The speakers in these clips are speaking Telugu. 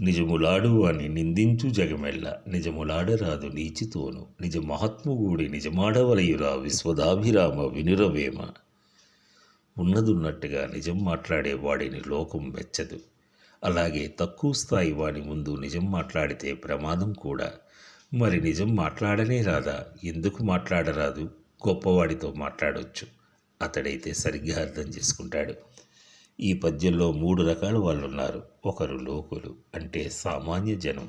నిజములాడు అని నిందించు జగమెల్ల. నిజములాడరాదు నీచితోను నిజ మహాత్ముగూడి నిజమాడవలయురా విశ్వదాభిరామ వినురవేమ. ఉన్నదున్నట్టుగా నిజం మాట్లాడే వాడిని లోకం మెచ్చదు అలాగే తక్కువ స్థాయి వాడి ముందు నిజం మాట్లాడితే ప్రమాదం కూడా. మరి నిజం మాట్లాడనే రాదా? ఎందుకు మాట్లాడరాదు? గొప్పవాడితో మాట్లాడొచ్చు. అతడైతే సరిగ్గా అర్థం చేసుకుంటాడు. ఈ పద్యంలో మూడు రకాల వాళ్ళు ఉన్నారు ఒకరు లోకులు అంటే సామాన్య జనం.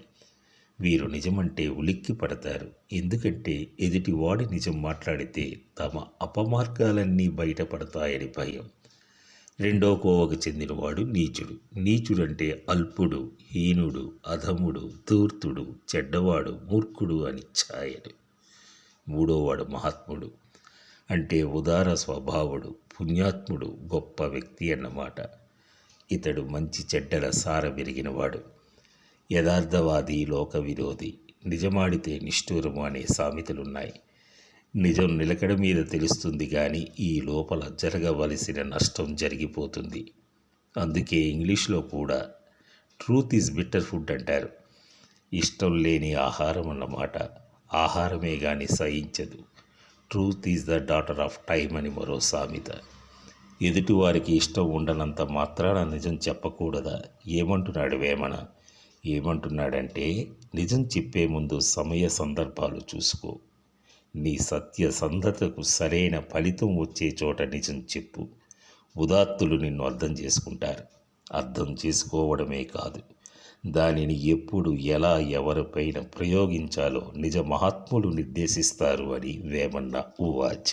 వీరు నిజమంటే ఉలిక్కి పడతారు. ఎందుకంటే ఎదుటివాడి నిజం మాట్లాడితే తమ అపమార్గాలన్నీ బయటపడతాయని భయం. రెండో కోవకు చెందినవాడు నీచుడు. నీచుడంటే అల్పుడు హీనుడు అధముడు ధూర్తుడు చెడ్డవాడు మూర్ఖుడు అని ఛాయడు మూడోవాడు మహాత్ముడు. అంటే ఉదార స్వభావుడు పుణ్యాత్ముడు గొప్ప వ్యక్తి అన్నమాట. ఇతడు మంచి చెడ్డల సార విరిగినవాడు. యథార్థవాది లోక విరోధి నిజమాడితే నిష్ఠూరము అనే సామెతలున్నాయి. నిజం నిలకడ మీద తెలుస్తుంది కానీ ఈ లోపల జరగవలసిన నష్టం జరిగిపోతుంది. అందుకే ఇంగ్లీష్లో కూడా ట్రూత్ ఈజ్ బిట్టర్ ఫుడ్ అంటారు. ఇష్టం లేని ఆహారం అన్నమాట. ఆహారమే కానీ సహించదు. Truth is the daughter of time అని మరో సామెత. ఎదుటివారికి ఇష్టం ఉండనంత మాత్రాన నిజం చెప్పకూడదా? ఏమంటున్నాడు వేమన? ఏమంటున్నాడంటే నిజం చెప్పే ముందు సమయ సందర్భాలు చూసుకో. నీ సత్య సంధతకు సరైన ఫలితం వచ్చే చోట నిజం చెప్పు. ఉదాత్తులు నిన్ను అర్థం చేసుకుంటారు. అర్థం చేసుకోవడమే కాదు. దానిని ఎప్పుడు ఎలా ఎవరిపైన ప్రయోగించాలో నిజ మహాత్ములు నిర్దేశిస్తారు అని వేమన్న ఉవాచ